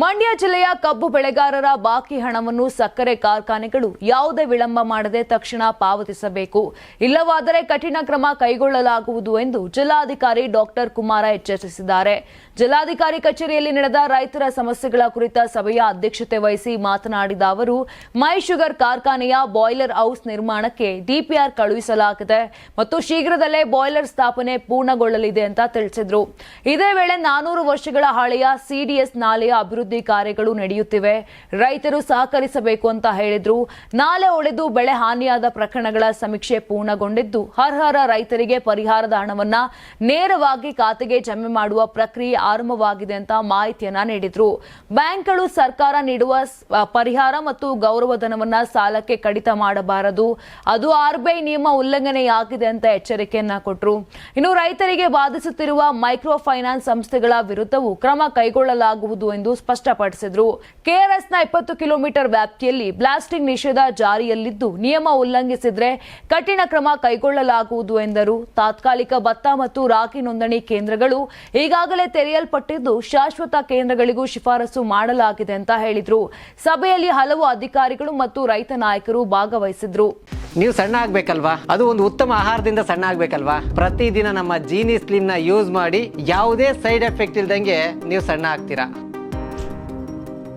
ಮಂಡ್ಯ ಜಿಲ್ಲೆಯ ಕಬ್ಬು ಬೆಳೆಗಾರರ ಬಾಕಿ ಹಣವನ್ನು ಸಕ್ಕರೆ ಕಾರ್ಖಾನೆಗಳು ಯಾವುದೇ ವಿಳಂಬ ಮಾಡದೆ ತಕ್ಷಣ ಪಾವತಿಸಬೇಕು. ಇಲ್ಲವಾದರೆ ಕಠಿಣ ಕ್ರಮ ಕೈಗೊಳ್ಳಲಾಗುವುದು ಎಂದು ಜಿಲ್ಲಾಧಿಕಾರಿ ಡಾಕ್ಟರ್ ಕುಮಾರ ಎಚ್ಚರಿಸಿದ್ದಾರೆ. ಜಿಲ್ಲಾಧಿಕಾರಿ ಕಚೇರಿಯಲ್ಲಿ ನಡೆದ ರೈತರ ಸಮಸ್ಯೆಗಳ ಕುರಿತ ಸಭೆಯ ಅಧ್ಯಕ್ಷತೆ ವಹಿಸಿ ಮಾತನಾಡಿದ ಅವರು, ಮೈ ಶುಗರ್ ಕಾರ್ಖಾನೆಯ ಬಾಯ್ಲರ್ ಹೌಸ್ ನಿರ್ಮಾಣಕ್ಕೆ ಡಿಪಿಆರ್ ಕಳುಹಿಸಲಾಗಿದೆ ಮತ್ತು ಶೀಘ್ರದಲ್ಲೇ ಬಾಯ್ಲರ್ ಸ್ಥಾಪನೆ ಪೂರ್ಣಗೊಳ್ಳಲಿದೆ ಅಂತ ತಿಳಿಸಿದರು. ಇದೇ ವೇಳೆ ನಾನೂರು ವರ್ಷಗಳ ಹಳೆಯ ಸಿಡಿಎಸ್ ನಾಲೆಯ ಅಭಿವೃದ್ಧಿ ಕಾರ್ಯಗಳು ನಡೆಯುತ್ತಿವೆ. ರೈತರು ಸಹಕರಿಸಬೇಕು ಅಂತ ಹೇಳಿದ್ರು. ನಾಲೆ ಒಡೆದು ಬೆಳೆ ಹಾನಿಯಾದ ಪ್ರಕರಣಗಳ ಸಮೀಕ್ಷೆ ಪೂರ್ಣಗೊಂಡಿದ್ದು ಅರ್ಹರ ರೈತರಿಗೆ ಪರಿಹಾರದ ಹಣವನ್ನ ನೇರವಾಗಿ ಖಾತೆಗೆ ಜಮೆ ಮಾಡುವ ಪ್ರಕ್ರಿಯೆ ಆರಂಭವಾಗಿದೆ ಅಂತ ಮಾಹಿತಿಯನ್ನ ನೀಡಿದ್ರು. ಬ್ಯಾಂಕ್ಗಳು ಸರ್ಕಾರ ನೀಡುವ ಪರಿಹಾರ ಮತ್ತು ಗೌರವಧನವನ್ನ ಸಾಲಕ್ಕೆ ಕಡಿತ ಮಾಡಬಾರದು. ಅದು ಆರ್ಬಿಐ ನಿಯಮ ಉಲ್ಲಂಘನೆಯಾಗಿದೆ ಅಂತ ಎಚ್ಚರಿಕೆಯನ್ನ ಕೊಟ್ಟರು ಇನ್ನು ರೈತರಿಗೆ ಬಾಧಿಸುತ್ತಿರುವ ಮೈಕ್ರೋ ಫೈನಾನ್ಸ್ ಸಂಸ್ಥೆಗಳ ವಿರುದ್ಧವೂ ಕ್ರಮ ಕೈಗೊಳ್ಳಲಾಗುವುದು ಎಂದು ಸ್ಪಷ್ಟಪಡಿಸಿದ್ರು. ಕೆಆರ್ಎಸ್ನ ಇಪ್ಪತ್ತು ಕಿಲೋಮೀಟರ್ ವ್ಯಾಪ್ತಿಯಲ್ಲಿ ಬ್ಲಾಸ್ಟಿಂಗ್ ನಿಷೇಧ ಜಾರಿಯಲ್ಲಿದ್ದು, ನಿಯಮ ಉಲ್ಲಂಘಿಸಿದ್ರೆ ಕಠಿಣ ಕ್ರಮ ಕೈಗೊಳ್ಳಲಾಗುವುದು ಎಂದರು. ತಾತ್ಕಾಲಿಕ ಭತ್ತ ಮತ್ತು ರಾಗಿ ನೋಂದಣಿ ಕೇಂದ್ರಗಳು ಈಗಾಗಲೇ ತೆರೆಯಲ್ಪಟ್ಟಿದ್ದು, ಶಾಶ್ವತ ಕೇಂದ್ರಗಳಿಗೂ ಶಿಫಾರಸು ಮಾಡಲಾಗಿದೆ ಅಂತ ಹೇಳಿದ್ರು. ಸಭೆಯಲ್ಲಿ ಹಲವು ಅಧಿಕಾರಿಗಳು ಮತ್ತು ರೈತ ನಾಯಕರು ಭಾಗವಹಿಸಿದ್ರು. ನೀವು ಸಣ್ಣ ಆಗ್ಬೇಕಲ್ವಾ? ಅದು ಒಂದು ಉತ್ತಮ ಆಹಾರದಿಂದ ಸಣ್ಣ ಆಗ್ಬೇಕಲ್ವಾ? ಪ್ರತಿದಿನ ನಮ್ಮ ಜೀನಿ ಸ್ಲಿಮ್ನ ಯೂಸ್ ಮಾಡಿ ಯಾವುದೇ ಸೈಡ್ ಎಫೆಕ್ಟ್ ಇಲ್ದಂಗೆ ನೀವು ಸಣ್ಣ ಆಗ್ತೀರಾ?